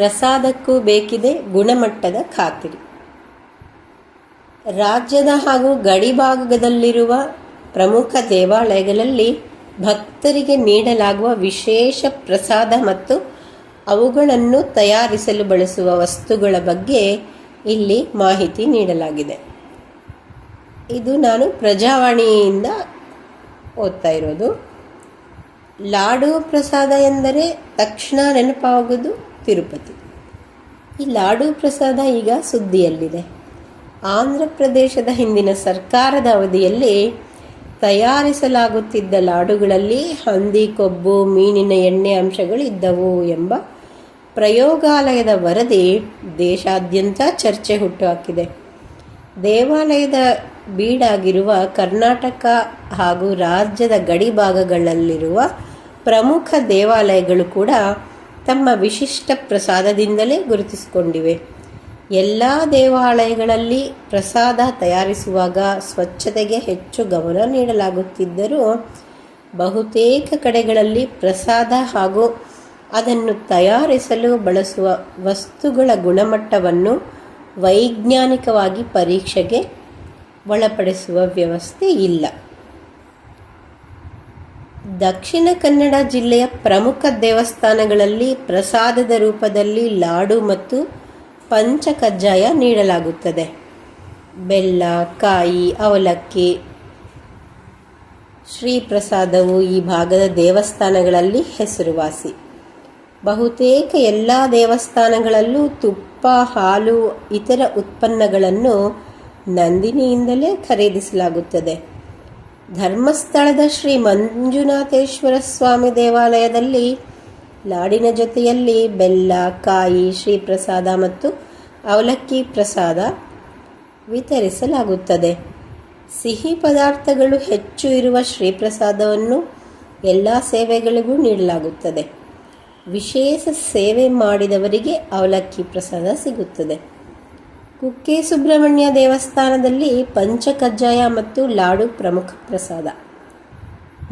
ಪ್ರಸಾದಕ್ಕೂ ಬೇಕಿದೆ ಗುಣಮಟ್ಟದ ಖಾತ್ರಿ. ರಾಜ್ಯದ ಹಾಗೂ ಗಡಿಭಾಗದಲ್ಲಿರುವ ಪ್ರಮುಖ ದೇವಾಲಯಗಳಲ್ಲಿ ಭಕ್ತರಿಗೆ ನೀಡಲಾಗುವ ವಿಶೇಷ ಪ್ರಸಾದ ಮತ್ತು ಅವುಗಳನ್ನು ತಯಾರಿಸಲು ಬಳಸುವ ವಸ್ತುಗಳ ಬಗ್ಗೆ ಇಲ್ಲಿ ಮಾಹಿತಿ ನೀಡಲಾಗಿದೆ. ಇದು ನಾನು ಪ್ರಜಾವಾಣಿಯಿಂದ ಓದ್ತಾ ಇರೋದು. ಲಾಡು ಪ್ರಸಾದ ಎಂದರೆ ತಕ್ಷಣ ನೆನಪಾಗುವುದು ತಿರುಪತಿ. ಈ ಲಾಡು ಪ್ರಸಾದ ಈಗ ಸುದ್ದಿಯಲ್ಲಿದೆ. ಆಂಧ್ರ ಪ್ರದೇಶದ ಹಿಂದಿನ ಸರ್ಕಾರದ ಅವಧಿಯಲ್ಲಿ ತಯಾರಿಸಲಾಗುತ್ತಿದ್ದ ಲಾಡುಗಳಲ್ಲಿ ಹಂದಿ, ಕೊಬ್ಬು, ಮೀನಿನ ಎಣ್ಣೆ ಅಂಶಗಳು ಇದ್ದವು ಎಂಬ ಪ್ರಯೋಗಾಲಯದ ವರದಿ ದೇಶಾದ್ಯಂತ ಚರ್ಚೆ ಹುಟ್ಟುಹಾಕಿದೆ. ದೇವಾಲಯದ ಬೀಡಾಗಿರುವ ಕರ್ನಾಟಕ ಹಾಗೂ ರಾಜ್ಯದ ಗಡಿ ಭಾಗಗಳಲ್ಲಿರುವ ಪ್ರಮುಖ ದೇವಾಲಯಗಳು ಕೂಡ ತಮ್ಮ ವಿಶಿಷ್ಟ ಪ್ರಸಾದದಿಂದಲೇ ಗುರುತಿಸಿಕೊಂಡಿವೆ. ಎಲ್ಲ ದೇವಾಲಯಗಳಲ್ಲಿ ಪ್ರಸಾದ ತಯಾರಿಸುವಾಗ ಸ್ವಚ್ಛತೆಗೆ ಹೆಚ್ಚು ಗಮನ ನೀಡಲಾಗುತ್ತಿದ್ದರೂ, ಬಹುತೇಕ ಕಡೆಗಳಲ್ಲಿ ಪ್ರಸಾದ ಹಾಗೂ ಅದನ್ನು ತಯಾರಿಸಲು ಬಳಸುವ ವಸ್ತುಗಳ ಗುಣಮಟ್ಟವನ್ನು ವೈಜ್ಞಾನಿಕವಾಗಿ ಪರೀಕ್ಷೆಗೆ ಒಳಪಡಿಸುವ ವ್ಯವಸ್ಥೆ ಇಲ್ಲ. ದಕ್ಷಿಣ ಕನ್ನಡ ಜಿಲ್ಲೆಯ ಪ್ರಮುಖ ದೇವಸ್ಥಾನಗಳಲ್ಲಿ ಪ್ರಸಾದದ ರೂಪದಲ್ಲಿ ಲಾಡು ಮತ್ತು ಪಂಚಕಜ್ಜಾಯ ನೀಡಲಾಗುತ್ತದೆ. ಬೆಲ್ಲ, ಕಾಯಿ, ಅವಲಕ್ಕಿ ಶ್ರೀ ಪ್ರಸಾದವು ಈ ಭಾಗದ ದೇವಸ್ಥಾನಗಳಲ್ಲಿ ಹೆಸರುವಾಸಿ. ಬಹುತೇಕ ಎಲ್ಲ ದೇವಸ್ಥಾನಗಳಲ್ಲೂ ತುಪ್ಪ, ಹಾಲು, ಇತರ ಉತ್ಪನ್ನಗಳನ್ನು ನಂದಿನಿಯಿಂದಲೇ ಖರೀದಿಸಲಾಗುತ್ತದೆ. ಧರ್ಮಸ್ಥಳದ ಶ್ರೀ ಮಂಜುನಾಥೇಶ್ವರ ಸ್ವಾಮಿ ದೇವಾಲಯದಲ್ಲಿ ಲಾಡಿನ ಜೊತೆಯಲ್ಲಿ ಬೆಲ್ಲ, ಕಾಯಿ, ಶ್ರೀಪ್ರಸಾದ ಮತ್ತು ಅವಲಕ್ಕಿ ಪ್ರಸಾದ ವಿತರಿಸಲಾಗುತ್ತದೆ. ಸಿಹಿ ಪದಾರ್ಥಗಳು ಹೆಚ್ಚು ಇರುವ ಶ್ರೀ ಪ್ರಸಾದವನ್ನು ಎಲ್ಲ ಸೇವೆಗಳಿಗೂ ನೀಡಲಾಗುತ್ತದೆ. ವಿಶೇಷ ಸೇವೆ ಮಾಡಿದವರಿಗೆ ಅವಲಕ್ಕಿ ಪ್ರಸಾದ ಸಿಗುತ್ತದೆ. ಕುಕ್ಕೆ ಸುಬ್ರಹ್ಮಣ್ಯ ದೇವಸ್ಥಾನದಲ್ಲಿ ಪಂಚಕಜ್ಜಾಯ ಮತ್ತು ಲಾಡು ಪ್ರಮುಖ ಪ್ರಸಾದ.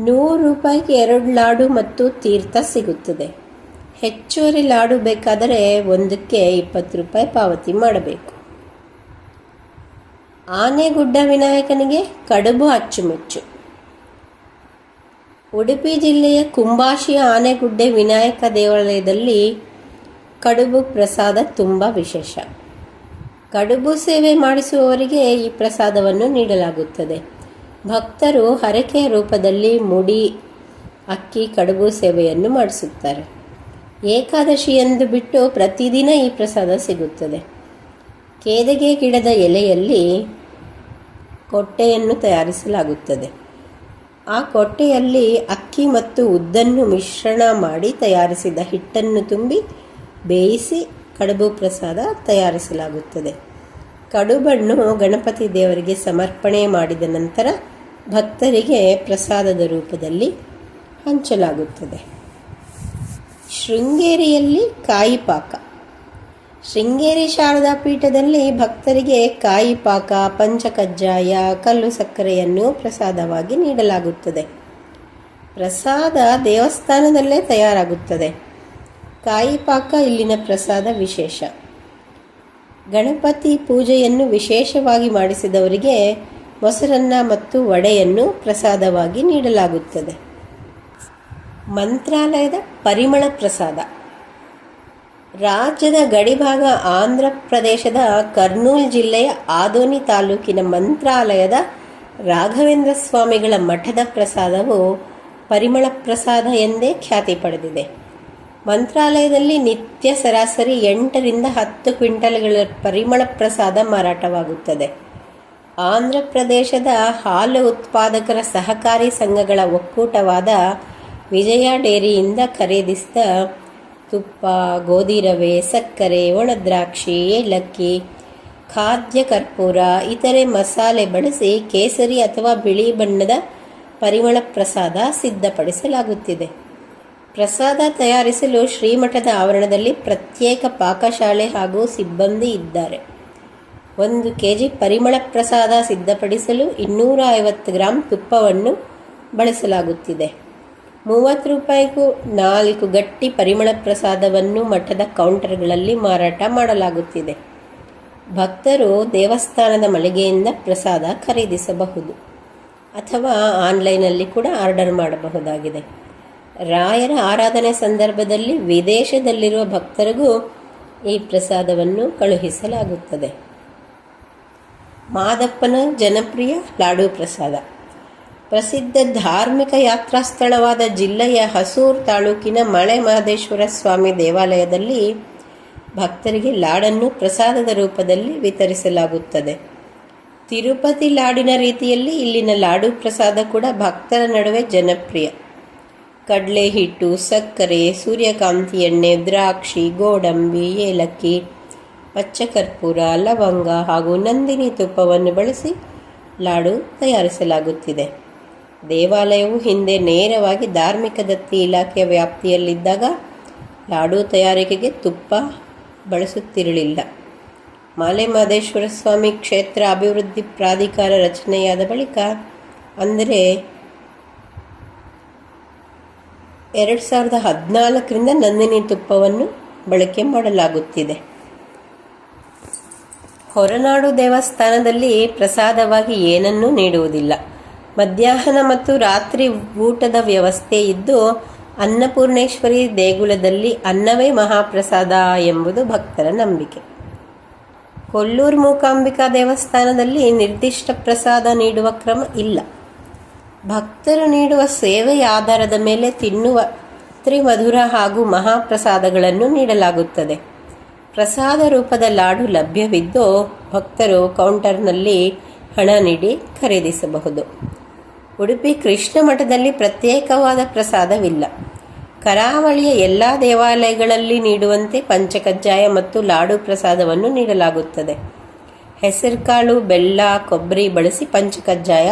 ನೂರು ರೂಪಾಯಿಗೆ ಎರಡು ಲಾಡು ಮತ್ತು ತೀರ್ಥ ಸಿಗುತ್ತದೆ. ಹೆಚ್ಚುವರಿ ಲಾಡು ಬೇಕಾದರೆ ಒಂದಕ್ಕೆ ಇಪ್ಪತ್ತು ರೂಪಾಯಿ ಪಾವತಿ ಮಾಡಬೇಕು. ಆನೆಗುಡ್ಡ ವಿನಾಯಕನಿಗೆ ಕಡುಬು ಅಚ್ಚುಮೆಚ್ಚು. ಉಡುಪಿ ಜಿಲ್ಲೆಯ ಕುಂಬಾಶಿಯ ಆನೆಗುಡ್ಡೆ ವಿನಾಯಕ ದೇವಾಲಯದಲ್ಲಿ ಕಡುಬು ಪ್ರಸಾದ ತುಂಬ ವಿಶೇಷ. ಕಡುಬು ಸೇವೆ ಮಾಡಿಸುವವರಿಗೆ ಈ ಪ್ರಸಾದವನ್ನು ನೀಡಲಾಗುತ್ತದೆ. ಭಕ್ತರು ಹರಕೆಯ ರೂಪದಲ್ಲಿ ಮುಡಿ, ಅಕ್ಕಿ, ಕಡುಬು ಸೇವೆಯನ್ನು ಮಾಡಿಸುತ್ತಾರೆ. ಏಕಾದಶಿ ಎಂದು ಬಿಟ್ಟು ಪ್ರತಿದಿನ ಈ ಪ್ರಸಾದ ಸಿಗುತ್ತದೆ. ಕೇದಗೆ ಗಿಡದ ಎಲೆಯಲ್ಲಿ ಕೊಟ್ಟೆಯನ್ನು ತಯಾರಿಸಲಾಗುತ್ತದೆ. ಆ ಕೊಟ್ಟೆಯಲ್ಲಿ ಅಕ್ಕಿ ಮತ್ತು ಉದ್ದನ್ನು ಮಿಶ್ರಣ ಮಾಡಿ ತಯಾರಿಸಿದ ಹಿಟ್ಟನ್ನು ತುಂಬಿ ಬೇಯಿಸಿ ಕಡುಬು ಪ್ರಸಾದ ತಯಾರಿಸಲಾಗುತ್ತದೆ. ಕಡುಬಣ್ಣು ಗಣಪತಿ ದೇವರಿಗೆ ಸಮರ್ಪಣೆ ಮಾಡಿದ ನಂತರ ಭಕ್ತರಿಗೆ ಪ್ರಸಾದದ ರೂಪದಲ್ಲಿ ಹಂಚಲಾಗುತ್ತದೆ. ಶೃಂಗೇರಿಯಲ್ಲಿ ಕಾಯಿಪಾಕ. ಶೃಂಗೇರಿ ಶಾರದಾ ಪೀಠದಲ್ಲಿ ಭಕ್ತರಿಗೆ ಕಾಯಿಪಾಕ, ಪಂಚಕಜ್ಜಾಯ, ಕಲ್ಲು ಸಕ್ಕರೆಯನ್ನು ಪ್ರಸಾದವಾಗಿ ನೀಡಲಾಗುತ್ತದೆ. ಪ್ರಸಾದ ದೇವಸ್ಥಾನದಲ್ಲೇ ತಯಾರಾಗುತ್ತದೆ. ಕಾಯಿ ಪಾಕ ಇಲ್ಲಿನ ಪ್ರಸಾದ ವಿಶೇಷ. ಗಣಪತಿ ಪೂಜೆಯನ್ನು ವಿಶೇಷವಾಗಿ ಮಾಡಿಸಿದವರಿಗೆ ಮೊಸರನ್ನ ಮತ್ತು ವಡೆಯನ್ನು ಪ್ರಸಾದವಾಗಿ ನೀಡಲಾಗುತ್ತದೆ. ಮಂತ್ರಾಲಯದ ಪರಿಮಳ ಪ್ರಸಾದ. ರಾಜ್ಯದ ಗಡಿಭಾಗ ಆಂಧ್ರ ಪ್ರದೇಶದ ಕರ್ನೂಲ್ ಜಿಲ್ಲೆಯ ಆದೋನಿ ತಾಲೂಕಿನ ಮಂತ್ರಾಲಯದ ರಾಘವೇಂದ್ರ ಸ್ವಾಮಿಗಳ ಮಠದ ಪ್ರಸಾದವು ಪರಿಮಳ ಪ್ರಸಾದ ಎಂದೇ ಖ್ಯಾತಿ ಪಡೆದಿದೆ. ಮಂತ್ರಾಲಯದಲ್ಲಿ ನಿತ್ಯ ಸರಾಸರಿ ಎಂಟರಿಂದ ಹತ್ತು ಕ್ವಿಂಟಲ್ಗಳ ಪರಿಮಳ ಪ್ರಸಾದ ಮಾರಾಟವಾಗುತ್ತದೆ. ಆಂಧ್ರ ಪ್ರದೇಶದ ಹಾಲು ಉತ್ಪಾದಕರ ಸಹಕಾರಿ ಸಂಘಗಳ ಒಕ್ಕೂಟವಾದ ವಿಜಯ ಡೇರಿಯಿಂದ ಖರೀದಿಸಿದ ತುಪ್ಪ ಗೋಧಿ ರವೆ ಸಕ್ಕರೆ, ಒಣದ್ರಾಕ್ಷಿ, ಏಲಕ್ಕಿ, ಖಾದ್ಯ ಕರ್ಪೂರ, ಇತರೆ ಮಸಾಲೆ ಬಳಸಿ ಕೇಸರಿ ಅಥವಾ ಬಿಳಿ ಬಣ್ಣದ ಪರಿಮಳ ಪ್ರಸಾದ ಸಿದ್ಧಪಡಿಸಲಾಗುತ್ತಿದೆ. ಪ್ರಸಾದ ತಯಾರಿಸಲು ಶ್ರೀಮಠದ ಆವರಣದಲ್ಲಿ ಪ್ರತ್ಯೇಕ ಪಾಕಶಾಲೆ ಹಾಗೂ ಸಿಬ್ಬಂದಿ ಇದ್ದಾರೆ. ಒಂದು ಕೆ ಜಿ ಪರಿಮಳ ಪ್ರಸಾದ ಸಿದ್ಧಪಡಿಸಲು ಇನ್ನೂರ ಐವತ್ತು ಗ್ರಾಂ ತುಪ್ಪವನ್ನು ಬಳಸಲಾಗುತ್ತಿದೆ. ಮೂವತ್ತು ರೂಪಾಯಿಗೂ ನಾಲ್ಕು ಗಟ್ಟಿ ಪರಿಮಳ ಪ್ರಸಾದವನ್ನು ಮಠದ ಕೌಂಟರ್ಗಳಲ್ಲಿ ಮಾರಾಟ ಮಾಡಲಾಗುತ್ತಿದೆ. ಭಕ್ತರು ದೇವಸ್ಥಾನದ ಮಳಿಗೆಯಿಂದ ಪ್ರಸಾದ ಖರೀದಿಸಬಹುದು ಅಥವಾ ಆನ್ಲೈನಲ್ಲಿ ಕೂಡ ಆರ್ಡರ್ ಮಾಡಬಹುದಾಗಿದೆ. ರಾಯರ ಆರಾಧನೆ ಸಂದರ್ಭದಲ್ಲಿ ವಿದೇಶದಲ್ಲಿರುವ ಭಕ್ತರಿಗೂ ಈ ಪ್ರಸಾದವನ್ನು ಕಳುಹಿಸಲಾಗುತ್ತದೆ. ಮಾದಪ್ಪನ ಜನಪ್ರಿಯ ಲಾಡು ಪ್ರಸಾದ. ಪ್ರಸಿದ್ಧ ಧಾರ್ಮಿಕ ಯಾತ್ರಾ ಸ್ಥಳವಾದ ಜಿಲ್ಲೆಯ ಹಸೂರು ತಾಲೂಕಿನ ಮಳೆ ಮಹದೇಶ್ವರ ಸ್ವಾಮಿ ದೇವಾಲಯದಲ್ಲಿ ಭಕ್ತರಿಗೆ ಲಾಡನ್ನು ಪ್ರಸಾದದ ರೂಪದಲ್ಲಿ ವಿತರಿಸಲಾಗುತ್ತದೆ. ತಿರುಪತಿ ಲಾಡಿನ ರೀತಿಯಲ್ಲಿ ಇಲ್ಲಿನ ಲಾಡು ಪ್ರಸಾದ ಕೂಡ ಭಕ್ತರ ನಡುವೆ ಜನಪ್ರಿಯ. ಕಡಲೆ ಹಿಟ್ಟು ಸಕ್ಕರೆ, ಸೂರ್ಯಕಾಂತಿ ಎಣ್ಣೆ, ದ್ರಾಕ್ಷಿ, ಗೋಡಂಬಿ, ಏಲಕ್ಕಿ, ಪಚ್ಚಕರ್ಪೂರ, ಲವಂಗ ಹಾಗೂ ನಂದಿನಿ ತುಪ್ಪವನ್ನು ಬಳಸಿ ಲಾಡು ತಯಾರಿಸಲಾಗುತ್ತಿದೆ. ದೇವಾಲಯವು ಹಿಂದೆ ನೇರವಾಗಿ ಧಾರ್ಮಿಕ ದತ್ತಿ ಇಲಾಖೆಯ ವ್ಯಾಪ್ತಿಯಲ್ಲಿದ್ದಾಗ ಲಾಡು ತಯಾರಿಕೆಗೆ ತುಪ್ಪ ಬಳಸುತ್ತಿರಲಿಲ್ಲ. ಮಾಲೆ ಮಹದೇಶ್ವರ ಸ್ವಾಮಿ ಕ್ಷೇತ್ರ ಅಭಿವೃದ್ಧಿ ಪ್ರಾಧಿಕಾರ ರಚನೆಯಾದ ಬಳಿಕ, ಅಂದರೆ ಎರಡು ಸಾವಿರದ ಹದಿನಾಲ್ಕರಿಂದ ನಂದಿನಿ ತುಪ್ಪವನ್ನು ಬಳಕೆ ಮಾಡಲಾಗುತ್ತಿದೆ. ಹೊರನಾಡು ದೇವಸ್ಥಾನದಲ್ಲಿ ಪ್ರಸಾದವಾಗಿ ಏನನ್ನೂ ನೀಡುವುದಿಲ್ಲ. ಮಧ್ಯಾಹ್ನ ಮತ್ತು ರಾತ್ರಿ ಊಟದ ವ್ಯವಸ್ಥೆ ಇದ್ದು, ಅನ್ನಪೂರ್ಣೇಶ್ವರಿ ದೇಗುಲದಲ್ಲಿ ಅನ್ನವೇ ಮಹಾಪ್ರಸಾದ ಎಂಬುದು ಭಕ್ತರ ನಂಬಿಕೆ. ಕೊಲ್ಲೂರು ಮೂಕಾಂಬಿಕಾ ದೇವಸ್ಥಾನದಲ್ಲಿ ನಿರ್ದಿಷ್ಟ ಪ್ರಸಾದ ನೀಡುವ ಕ್ರಮ ಇಲ್ಲ. ಭಕ್ತರು ನೀಡುವ ಸೇವೆಯ ಆಧಾರದ ಮೇಲೆ ತಿನ್ನುವ ತ್ರಿಮಧುರ ಹಾಗೂ ಮಹಾಪ್ರಸಾದಗಳನ್ನು ನೀಡಲಾಗುತ್ತದೆ. ಪ್ರಸಾದ ರೂಪದ ಲಾಡು ಲಭ್ಯವಿದ್ದು ಭಕ್ತರು ಕೌಂಟರ್ನಲ್ಲಿ ಹಣ ನೀಡಿ ಖರೀದಿಸಬಹುದು. ಉಡುಪಿ ಕೃಷ್ಣ ಮಠದಲ್ಲಿ ಪ್ರತ್ಯೇಕವಾದ ಪ್ರಸಾದವಿಲ್ಲ. ಕರಾವಳಿಯ ಎಲ್ಲ ದೇವಾಲಯಗಳಲ್ಲಿ ನೀಡುವಂತೆ ಪಂಚಕಜ್ಜಾಯ ಮತ್ತು ಲಾಡು ಪ್ರಸಾದವನ್ನು ನೀಡಲಾಗುತ್ತದೆ. ಹೆಸರುಕಾಳು, ಬೆಲ್ಲ, ಕೊಬ್ಬರಿ ಬಳಸಿ ಪಂಚಕಜ್ಜಾಯ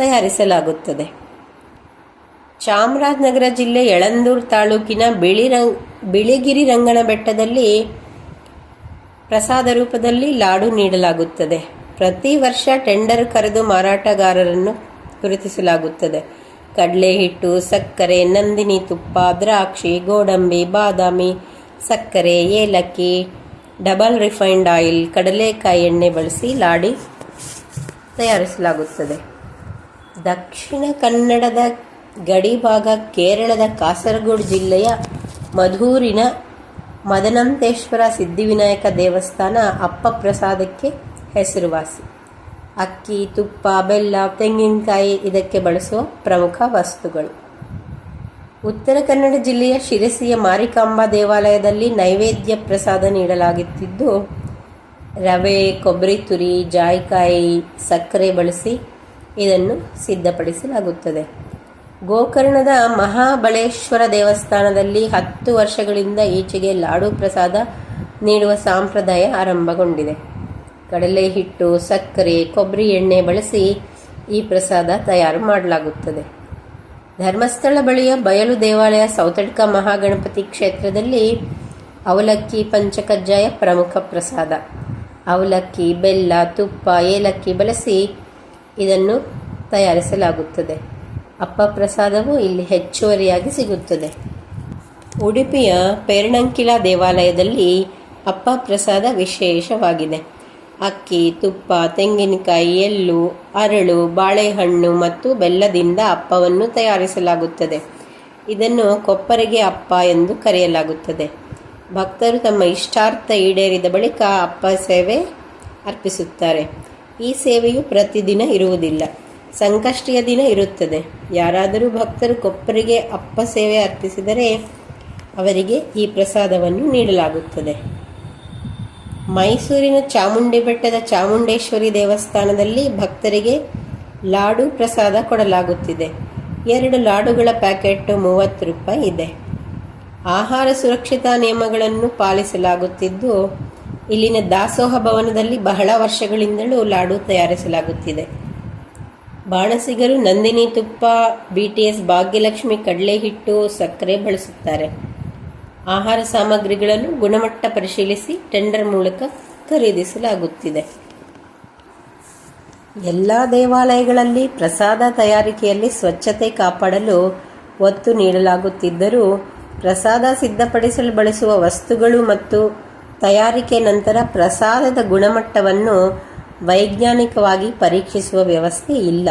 ತಯಾರಿಸಲಾಗುತ್ತದೆ. ಚಾಮರಾಜನಗರ ಜಿಲ್ಲೆ ಯಳಂದೂರು ತಾಲೂಕಿನ ಬಿಳಿರಂಗ್ ಬಿಳಿಗಿರಿ ರಂಗನ ಬೆಟ್ಟದಲ್ಲಿ ಪ್ರಸಾದ ರೂಪದಲ್ಲಿ ಲಾಡು ನೀಡಲಾಗುತ್ತದೆ. ಪ್ರತಿ ವರ್ಷ ಟೆಂಡರ್ ಕರೆದು ಮಾರಾಟಗಾರರನ್ನು ಗುರುತಿಸಲಾಗುತ್ತದೆ. ಕಡಲೆ ಹಿಟ್ಟು ಸಕ್ಕರೆ, ನಂದಿನಿ ತುಪ್ಪ, ದ್ರಾಕ್ಷಿ, ಗೋಡಂಬಿ, ಬಾದಾಮಿ, ಸಕ್ಕರೆ, ಏಲಕ್ಕಿ, ಡಬಲ್ ರಿಫೈನ್ಡ್ ಆಯಿಲ್, ಕಡಲೆಕಾಯಿ ಎಣ್ಣೆ ಬಳಸಿ ಲಾಡಿ ತಯಾರಿಸಲಾಗುತ್ತದೆ. ದಕ್ಷಿಣ ಕನ್ನಡದ ಗಡಿಭಾಗ ಕೇರಳದ ಕಾಸರಗೋಡು ಜಿಲ್ಲೆಯ ಮಧೂರಿನ ಮದನಂತೇಶ್ವರ ಸಿದ್ಧಿವಿನಾಯಕ ದೇವಸ್ಥಾನ ಅಪ್ಪ ಪ್ರಸಾದಕ್ಕೆ ಹೆಸರುವಾಸಿ. ಅಕ್ಕಿ, ತುಪ್ಪ, ಬೆಲ್ಲ, ತೆಂಗಿನಕಾಯಿ ಇದಕ್ಕೆ ಬಳಸುವ ಪ್ರಮುಖ ವಸ್ತುಗಳು. ಉತ್ತರ ಕನ್ನಡ ಜಿಲ್ಲೆಯ ಶಿರಸಿಯ ಮಾರಿಕಾಂಬಾ ದೇವಾಲಯದಲ್ಲಿ ನೈವೇದ್ಯ ಪ್ರಸಾದ ನೀಡಲಾಗುತ್ತಿದ್ದು, ರವೆ, ಕೊಬ್ಬರಿ ತುರಿ, ಜಾಯಿಕಾಯಿ, ಸಕ್ಕರೆ ಬಳಸಿ ಇದನ್ನು ಸಿದ್ಧಪಡಿಸಲಾಗುತ್ತದೆ. ಗೋಕರ್ಣದ ಮಹಾಬಳೇಶ್ವರ ದೇವಸ್ಥಾನದಲ್ಲಿ ಹತ್ತು ವರ್ಷಗಳಿಂದ ಈಚೆಗೆ ಲಾಡು ಪ್ರಸಾದ ನೀಡುವ ಸಂಪ್ರದಾಯ ಆರಂಭಗೊಂಡಿದೆ. ಕಡಲೆ ಹಿಟ್ಟು, ಸಕ್ಕರೆ, ಕೊಬ್ಬರಿ ಎಣ್ಣೆ ಬಳಸಿ ಈ ಪ್ರಸಾದ ತಯಾರು ಮಾಡಲಾಗುತ್ತದೆ. ಧರ್ಮಸ್ಥಳ ಬಳಿಯ ಬಯಲು ದೇವಾಲಯ ಸೌತಡ್ಕ ಮಹಾಗಣಪತಿ ಕ್ಷೇತ್ರದಲ್ಲಿ ಅವಲಕ್ಕಿ ಪಂಚಕಜ್ಜಾಯ ಪ್ರಮುಖ ಪ್ರಸಾದ. ಅವಲಕ್ಕಿ, ಬೆಲ್ಲ, ತುಪ್ಪ, ಏಲಕ್ಕಿ ಬಳಸಿ ಇದನ್ನು ತಯಾರಿಸಲಾಗುತ್ತದೆ. ಅಪ್ಪ ಪ್ರಸಾದವು ಇಲ್ಲಿ ಹೆಚ್ಚುವರಿಯಾಗಿ ಸಿಗುತ್ತದೆ. ಉಡುಪಿಯ ಪೇರ್ಣಂಕಿಲ ದೇವಾಲಯದಲ್ಲಿ ಅಪ್ಪ ಪ್ರಸಾದ ವಿಶೇಷವಾಗಿದೆ. ಅಕ್ಕಿ, ತುಪ್ಪ, ತೆಂಗಿನಕಾಯಿ, ಎಳ್ಳು, ಅರಳು, ಬಾಳೆಹಣ್ಣು ಮತ್ತು ಬೆಲ್ಲದಿಂದ ಅಪ್ಪವನ್ನು ತಯಾರಿಸಲಾಗುತ್ತದೆ. ಇದನ್ನು ಕೊಪ್ಪರಿಗೆ ಅಪ್ಪ ಎಂದು ಕರೆಯಲಾಗುತ್ತದೆ. ಭಕ್ತರು ತಮ್ಮ ಇಷ್ಟಾರ್ಥ ಈಡೇರಿದ ಬಳಿಕ ಅಪ್ಪ ಸೇವೆ ಅರ್ಪಿಸುತ್ತಾರೆ. ಈ ಸೇವೆಯು ಪ್ರತಿದಿನ ಇರುವುದಿಲ್ಲ. ಸಂಕಷ್ಟಿಯ ದಿನ ಇರುತ್ತದೆ. ಯಾರಾದರೂ ಭಕ್ತರು ಕೊಪ್ಪರಿಗೆ ಅಪ್ಪ ಸೇವೆ ಅರ್ಪಿಸಿದರೆ ಅವರಿಗೆ ಈ ಪ್ರಸಾದವನ್ನು ನೀಡಲಾಗುತ್ತದೆ. ಮೈಸೂರಿನ ಚಾಮುಂಡಿ ಬೆಟ್ಟದ ಚಾಮುಂಡೇಶ್ವರಿ ದೇವಸ್ಥಾನದಲ್ಲಿ ಭಕ್ತರಿಗೆ ಲಾಡು ಪ್ರಸಾದ ಕೊಡಲಾಗುತ್ತಿದೆ. ಎರಡು ಲಾಡುಗಳ ಪ್ಯಾಕೆಟ್ ಮೂವತ್ತು ರೂಪಾಯಿ ಇದೆ. ಆಹಾರ ಸುರಕ್ಷತಾ ನಿಯಮಗಳನ್ನು ಪಾಲಿಸಲಾಗುತ್ತಿದ್ದು ಇಲ್ಲಿನ ದಾಸೋಹ ಭವನದಲ್ಲಿ ಬಹಳ ವರ್ಷಗಳಿಂದಲೂ ಲಾಡು ತಯಾರಿಸಲಾಗುತ್ತಿದೆ. ಬಾಣಸಿಗರು ನಂದಿನಿ ತುಪ್ಪ ಬಿ ಟಿ ಎಸ್ ಭಾಗ್ಯಲಕ್ಷ್ಮಿ ಕಡಲೆ ಹಿಟ್ಟು ಸಕ್ಕರೆ ಬಳಸುತ್ತಾರೆ. ಆಹಾರ ಸಾಮಗ್ರಿಗಳನ್ನು ಗುಣಮಟ್ಟ ಪರಿಶೀಲಿಸಿ ಟೆಂಡರ್ ಮೂಲಕ ಖರೀದಿಸಲಾಗುತ್ತಿದೆ. ಎಲ್ಲ ದೇವಾಲಯಗಳಲ್ಲಿ ಪ್ರಸಾದ ತಯಾರಿಕೆಯಲ್ಲಿ ಸ್ವಚ್ಛತೆ ಕಾಪಾಡಲು ಒತ್ತು ನೀಡಲಾಗುತ್ತಿದ್ದರೂ ಪ್ರಸಾದ ಸಿದ್ಧಪಡಿಸಲು ಬಳಸುವ ವಸ್ತುಗಳು ಮತ್ತು ತಯಾರಿಕೆ ನಂತರ ಪ್ರಸಾದದ ಗುಣಮಟ್ಟವನ್ನು ವೈಜ್ಞಾನಿಕವಾಗಿ ಪರೀಕ್ಷಿಸುವ ವ್ಯವಸ್ಥೆ ಇಲ್ಲ.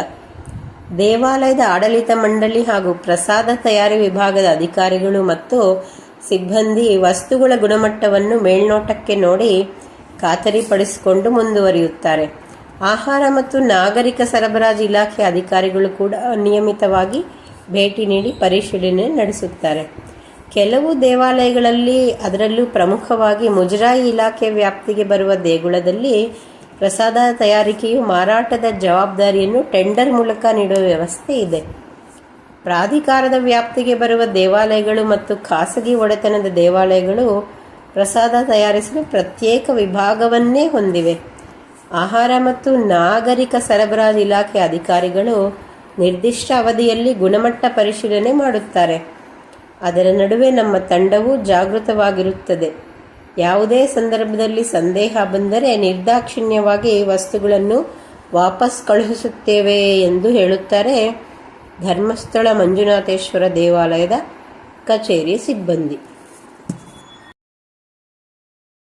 ದೇವಾಲಯದ ಆಡಳಿತ ಮಂಡಳಿ ಹಾಗೂ ಪ್ರಸಾದ ತಯಾರಿ ವಿಭಾಗದ ಅಧಿಕಾರಿಗಳು ಮತ್ತು ಸಿಬ್ಬಂದಿ ವಸ್ತುಗಳ ಗುಣಮಟ್ಟವನ್ನು ಮೇಲ್ನೋಟಕ್ಕೆ ನೋಡಿ ಖಾತರಿಪಡಿಸಿಕೊಂಡು ಮುಂದುವರಿಯುತ್ತಾರೆ. ಆಹಾರ ಮತ್ತು ನಾಗರಿಕ ಸರಬರಾಜು ಇಲಾಖೆ ಅಧಿಕಾರಿಗಳು ಕೂಡ ನಿಯಮಿತವಾಗಿ ಭೇಟಿ ನೀಡಿ ಪರಿಶೀಲನೆ ನಡೆಸುತ್ತಾರೆ. ಕೆಲವು ದೇವಾಲಯಗಳಲ್ಲಿ ಅದರಲ್ಲೂ ಪ್ರಮುಖವಾಗಿ ಮುಜರಾಯಿ ಇಲಾಖೆ ವ್ಯಾಪ್ತಿಗೆ ಬರುವ ದೇಗುಲದಲ್ಲಿ ಪ್ರಸಾದ ತಯಾರಿಕೆಯು ಮಾರಾಟದ ಜವಾಬ್ದಾರಿಯನ್ನು ಟೆಂಡರ್ ಮೂಲಕ ನೀಡುವ ವ್ಯವಸ್ಥೆ ಇದೆ. ಪ್ರಾಧಿಕಾರದ ವ್ಯಾಪ್ತಿಗೆ ಬರುವ ದೇವಾಲಯಗಳು ಮತ್ತು ಖಾಸಗಿ ಒಡೆತನದ ದೇವಾಲಯಗಳು ಪ್ರಸಾದ ತಯಾರಿಸಲು ಪ್ರತ್ಯೇಕ ವಿಭಾಗವನ್ನೇ ಹೊಂದಿವೆ. ಆಹಾರ ಮತ್ತು ನಾಗರಿಕ ಸರಬರಾಜು ಇಲಾಖೆ ಅಧಿಕಾರಿಗಳು ನಿರ್ದಿಷ್ಟ ಅವಧಿಯಲ್ಲಿ ಗುಣಮಟ್ಟ ಪರಿಶೀಲನೆ ಮಾಡುತ್ತಾರೆ. ಅದರ ನಡುವೆ ನಮ್ಮ ತಂಡವು ಜಾಗೃತವಾಗಿರುತ್ತದೆ. ಯಾವುದೇ ಸಂದರ್ಭದಲ್ಲಿ ಸಂದೇಹ ಬಂದರೆ ನಿರ್ದಾಕ್ಷಿಣ್ಯವಾಗಿ ವಸ್ತುಗಳನ್ನು ವಾಪಸ್ ಕಳುಹಿಸುತ್ತೇವೆ ಎಂದು ಹೇಳುತ್ತಾರೆ ಧರ್ಮಸ್ಥಳ ಮಂಜುನಾಥೇಶ್ವರ ದೇವಾಲಯದ ಕಚೇರಿ ಸಿಬ್ಬಂದಿ.